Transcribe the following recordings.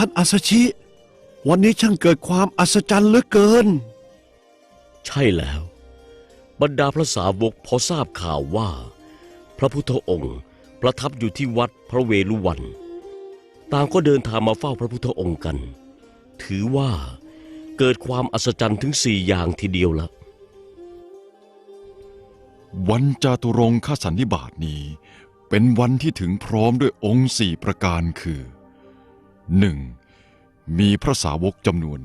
ท่านอาสชิ วันนี้ช่างเกิดความอัศจรรย์เหลือเกิน ใช่แล้ว บรรดาพระสาวกพอทราบข่าวว่า พระพุทธองค์ประทับอยู่ที่วัดพระเวฬุวัน ต่างก็เดินทางมาเฝ้าพระพุทธองค์กัน ถือว่าเกิดความอัศจรรย์ถึงสี่อย่างทีเดียวละวันจาตุรงคสันนิบาตนี้ เป็นวันที่ถึงพร้อมด้วยองค์สี่ประการคือ 1. มีพระสาวกจำนวน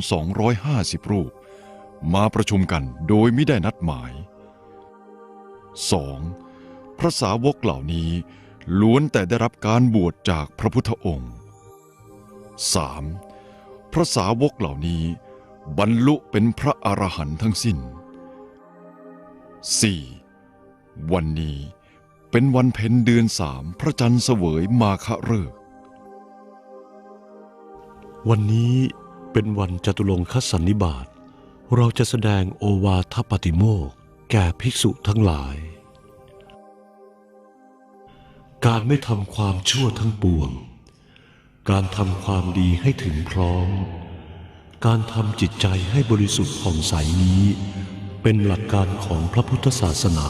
1,250 รูป มาประชุมกันโดยไม่ได้นัดหมาย 2. พระสาวกเหล่านี้ล้วนแต่ได้รับการบวชจากพระพุทธองค์ 3. พระสาวกเหล่านี้บรรลุเป็นพระอรหันต์ทั้งสิ้น 4. วันนี้เป็นวันเพ็ญเดือนสามพระจันทร์เสวยมาคะเริก วันนี้เป็นวันจตุรงคสันนิบาต เราจะแสดงโอวาทปาติโมกแก่ภิกษุทั้งหลาย การไม่ทำความชั่วทั้งปวง การทำความดีให้ถึงพร้อม การทำจิตใจให้บริสุทธิ์ผ่องใสนี้ เป็นหลักการของพระพุทธศาสนา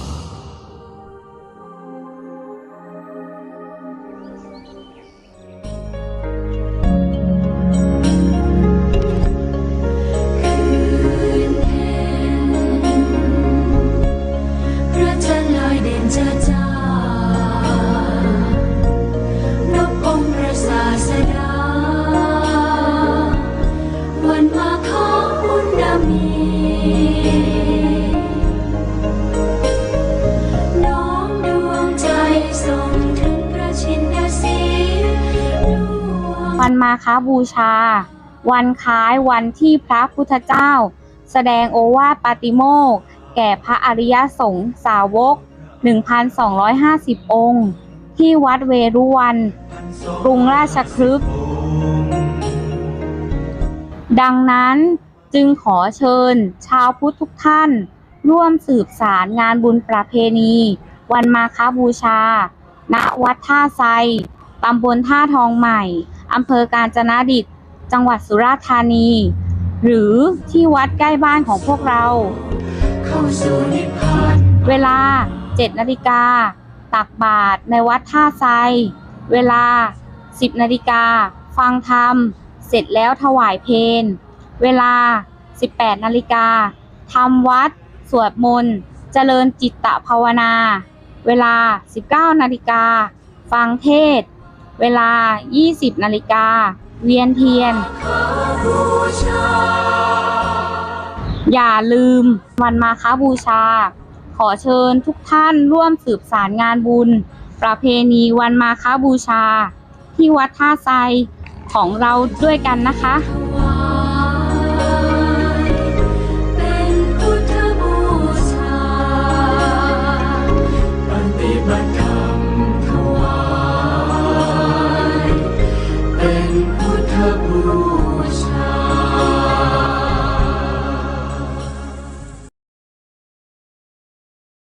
วันมาค้าบูชา วันคล้ายวันที่พระพุทธเจ้า แสดงโอวาทปาติโมกแก่พระอริยสงฆ์สาวก 1,250 องค์ ที่วัดเวรุวัน กรุงราชคฤห์ดังนั้นจึงขอเชิญชาวพุทธทุกท่าน ร่วมสืบสารงานบุญประเพณี วันมาคบูชา ณวัดท่าไซตำบลท่าทองใหม่ อำเภอกาญจนดิตจังหวัดสุราษฎร์ธานี หรือที่วัดใกล้บ้านของพวกเราเข้าเวลา 7 นาฬิกา ตักบาตรในวัดท่าไซ เวลา 10 นาฬิกา ฟังธรรม เสร็จแล้วถวายเพลเวลา 18 นาฬิกาทำวัด สวดมนต์ เจริญจิตตภาวนา เวลา 19 นาฬิกา ฟังเทศ เวลา 20 นาฬิกา เวียนเทียน อย่าลืมวันมาค้าบูชา ขอเชิญทุกท่านร่วมสืบสารงานบุญ ประเพณีวันมาค้าบูชา ที่วัดท่าไซของเราด้วยกันนะคะ